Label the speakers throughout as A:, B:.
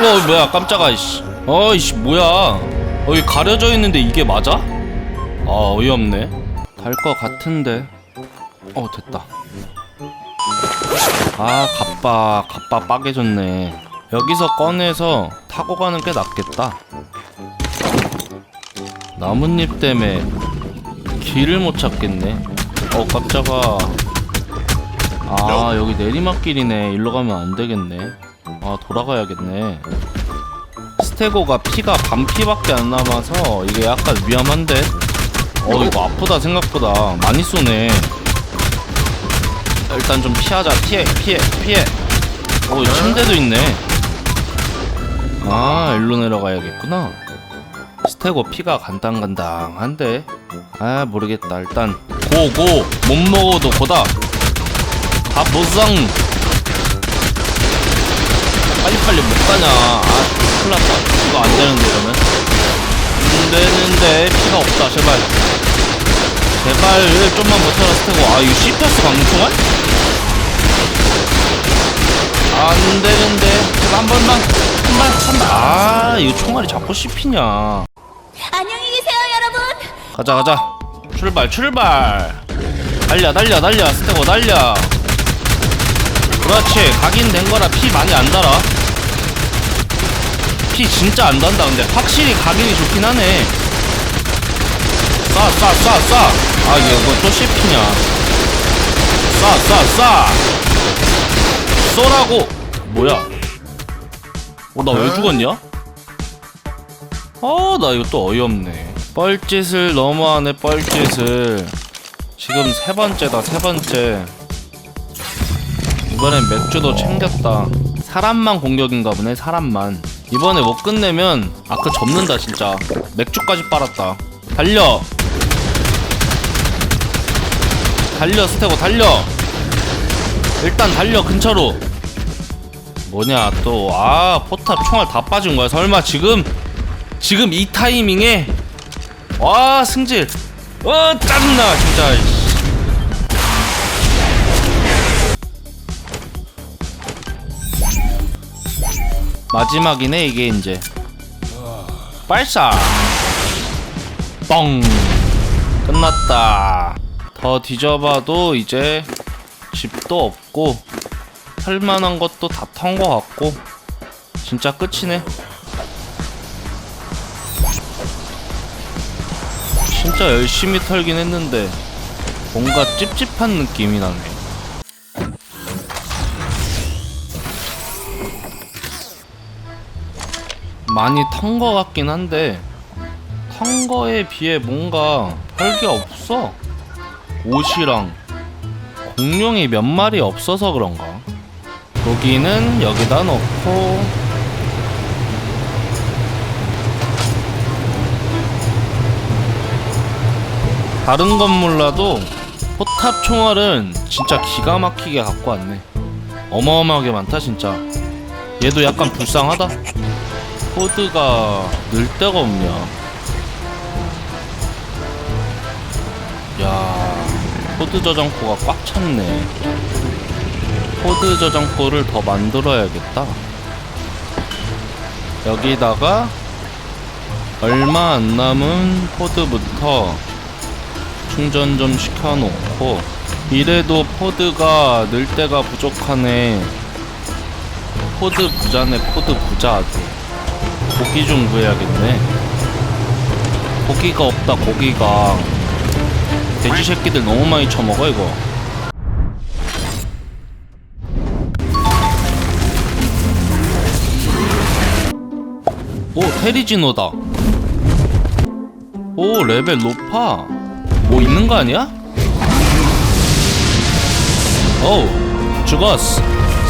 A: 어 뭐야 깜짝아 이씨. 어이씨 뭐야. 여기 가려져 있는데 이게 맞아? 아 어이없네. 갈 거 같은데. 어 됐다. 아 갑바 갑바 빠개졌네. 여기서 꺼내서 타고 가는 게 낫겠다. 나뭇잎 때문에 길을 못 찾겠네. 어 깜짝아. 아 여기 내리막길이네. 일로 가면 안 되겠네 아 돌아가야겠네. 스테고가 피가 반피밖에 안 남아서 이게 약간 위험한데? 어 이거 아프다 생각보다. 많이 쏘네. 일단 좀 피하자. 피해 피해 피해. 어 여기 침대도 있네. 아 일로 내려가야겠구나. 스테고 피가 간당간당한데? 아 모르겠다. 일단 고고. 못 먹어도 고다. 아 보상 빨리빨리 못 가냐. 아 큰일 났다. 이거 안 되는데 이러면. 안 되는데 피가 없다 제발. 제발 좀만 버텨라 스테고. 아 이거 방금 총알? 안 되는데. 제발 한 번만 한 번 한번. 아 이거 총알이 자꾸 씹히냐.
B: 안녕히 계세요, 여러분.
A: 가자 가자. 출발 출발. 달려 달려 달려. 스테고 달려. 그렇지. 각인 된 거라 피 많이 안 달아 피 진짜 안 단다 근데 확실히 각인이 좋긴 하네 쏴쏴쏴 쏴아 이거 또 씹히냐 쏴쏴쏴 쏘라고 뭐야 어 나 왜 죽었냐? 아, 나 이거 또 어이없네. 뻘짓을 너무하네, 뻘짓을. 지금 세 번째다, 세 번째. 이번엔 맥주도 챙겼다. 사람만 공격인가 보네, 사람만. 이번에 못 끝내면 아크 접는다, 진짜. 맥주까지 빨았다. 달려! 달려, 스테고, 달려! 일단 달려, 근처로! 뭐냐, 또. 아, 포탑 총알 다 빠진 거야. 설마 지금 지금 이 타이밍에 와 승질 어 짜증나 진짜 마지막이네 이게 이제. 발사. 뻥. 끝났다. 더 뒤져봐도 이제 집도 없고 할만한 것도 다턴거 같고 진짜 끝이네. 진짜 열심히 털긴 했는데 뭔가 찝찝한 느낌이 나네. 많이 턴거 같긴 한데 턴 거에 비해 뭔가 별게 없어. 옷이랑 공룡이 몇 마리 없어서 그런가. 고기는 여기다 넣고 다른 건 몰라도 포탑 총알은 진짜 기가 막히게 갖고 왔네. 어마어마하게 많다 진짜. 얘도 약간 불쌍하다. 코드가 늘 데가 없냐. 야, 코드 저장고가 꽉 찼네. 코드 저장고를 더 만들어야겠다. 여기다가 얼마 안 남은 코드부터 충전 좀 시켜놓고 이래도 포드가 늘 때가 부족하네 포드 부자네 포드 부자 아주 고기 좀 구해야겠네. 고기가 없다 고기가. 돼지 새끼들 너무 많이 처먹어 이거. 오 테리지노다. 오 레벨 높아. 뭐 있는 거 아니야? 어우 죽었어.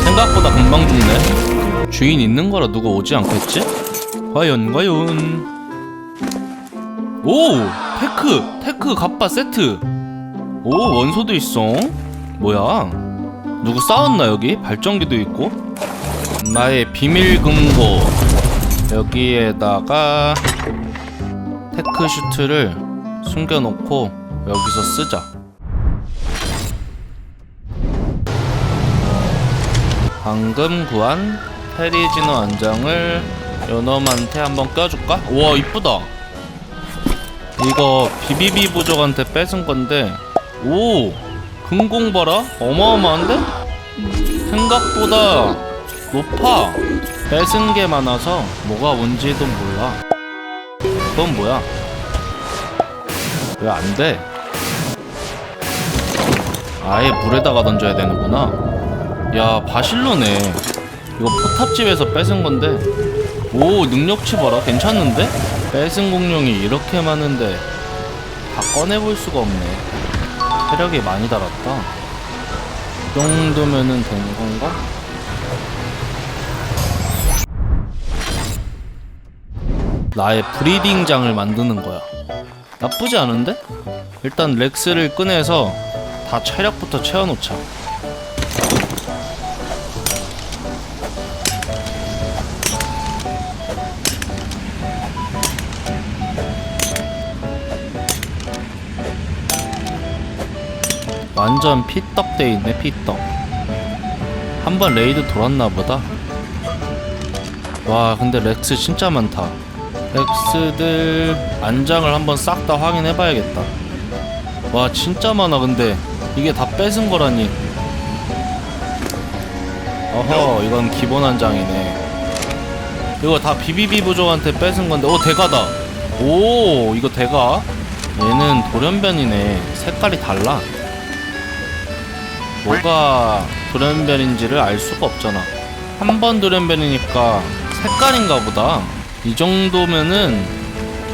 A: 생각보다 금방 죽네. 주인 있는 거라 누가 오지 않겠지? 과연 과연. 오 테크 테크 갑바 세트. 오 원소도 있어. 뭐야? 누구 싸웠나 여기? 발전기도 있고. 나의 비밀 금고. 여기에다가 테크 슈트를 숨겨놓고 여기서 쓰자. 방금 구한 테리지노 안장을 요놈한테 한번 껴줄까? 우와 이쁘다. 이거 비비비 부족한테 뺏은 건데 오 금공 봐라 어마어마한데? 생각보다 높아. 뺏은 게 많아서 뭐가 뭔지도 몰라. 그건 뭐야? 왜 안 돼? 아예 물에다가 던져야 되는구나. 야 바실로네. 이거 포탑집에서 뺏은 건데 오 능력치 봐라 괜찮은데? 뺏은 공룡이 이렇게 많은데 다 꺼내볼 수가 없네 체력이 많이 달았다 이 정도면은 되는 건가? 나의 브리딩장을 만드는 거야 나쁘지 않은데? 일단 렉스를 꺼내서 다 체력부터 채워놓자 완전 피떡 돼 있네 피떡. 한 번 레이드 돌았나 보다. 와 근데 렉스 진짜 많다. 렉스들 안장을 한번 싹 다 확인해 봐야겠다. 와 진짜 많아 근데. 이게 다 뺏은 거라니. 어허 이건 기본 안장이네. 이거 다 비비비 부족한테 뺏은 건데. 오 대가다. 오 이거 대가? 얘는 돌연변이네. 색깔이 달라 뭐가 돌연변인지를 알 수가 없잖아. 한번 돌연변이니까 색깔인가 보다. 이 정도면은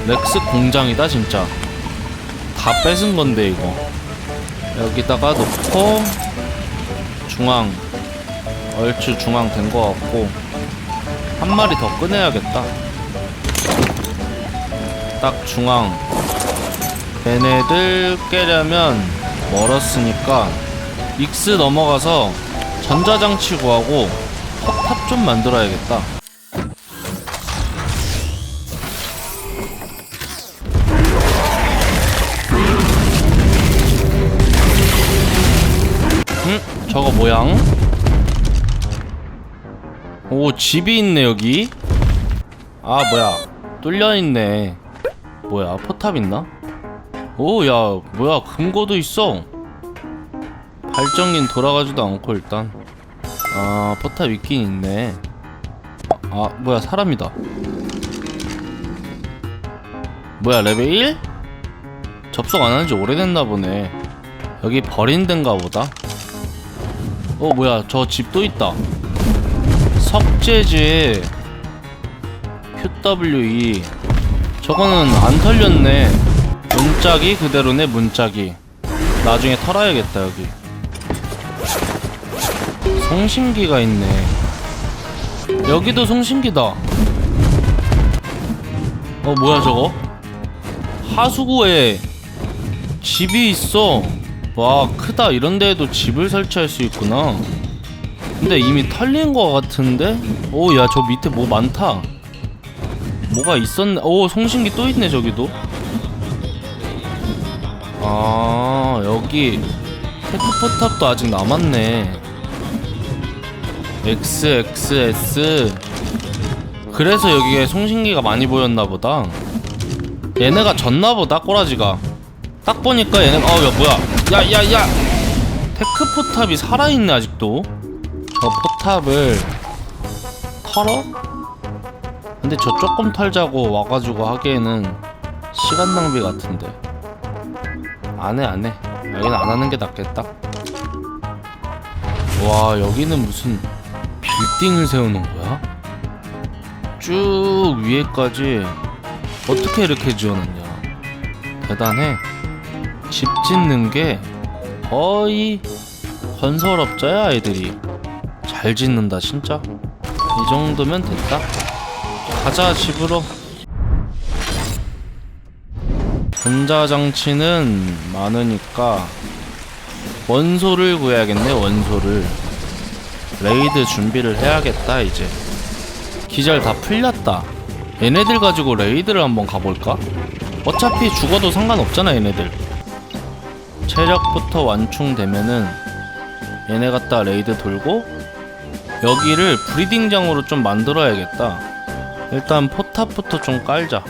A: 렉스 공장이다 진짜. 다 뺏은 건데 이거. 여기다가 놓고 중앙 얼추 중앙 된 거 같고 한 마리 더 꺼내야겠다. 딱 중앙. 얘네들 깨려면 멀었으니까 익스 넘어가서 전자장치 구하고 석탑 좀 만들어야겠다. 응? 저거 모양? 오 집이 있네 여기. 아 뭐야 뚫려 있네. 뭐야 포탑 있나? 오 야 뭐야 금고도 있어. 발전기는 돌아가지도 않고 일단. 아 포탑 있긴 있네. 아 뭐야 사람이다. 뭐야 레벨 1? 접속 안 한지 오래됐나 보네. 여기 버린 데인가 보다. 어 뭐야 저 집도 있다. 석재지. QWE 저거는 안 털렸네. 문짝이 그대로네 문짝이. 나중에 털어야겠다 여기 송신기가 있네. 여기도 송신기다. 어 뭐야 저거? 하수구에 집이 있어. 와 크다. 이런 데에도 집을 설치할 수 있구나. 근데 이미 털린 거 같은데? 오 야 저 밑에 뭐 많다. 뭐가 있었네. 오 송신기 또 있네 저기도. 아 여기 테크포탑도 아직 남았네. XXS 그래서 여기에 송신기가 많이 보였나 보다. 얘네가 졌나 보다 꼬라지가. 딱 보니까 얘네 어야 뭐야. 야야야. 테크 포탑이 살아있네 아직도. 저 포탑을 털어? 근데 저 조금 털자고 와가지고 하기에는 시간 낭비 같은데. 안해 안해. 여기는 안 하는 게 낫겠다. 와 여기는 무슨 빌딩을 세우는 거야? 쭉 위에까지 어떻게 이렇게 지어놨냐? 대단해. 집 짓는 게 거의 건설업자야 아이들이. 잘 짓는다 진짜. 이 정도면 됐다. 가자 집으로. 전자장치는 많으니까 원소를 구해야겠네 원소를 레이드 준비를 해야겠다 이제. 기절 다 풀렸다. 얘네들 가지고 레이드를 한번 가볼까? 어차피 죽어도 상관없잖아 얘네들. 체력부터 완충되면은 얘네 갖다 레이드 돌고 여기를 브리딩장으로 좀 만들어야겠다. 일단 포탑부터 좀 깔자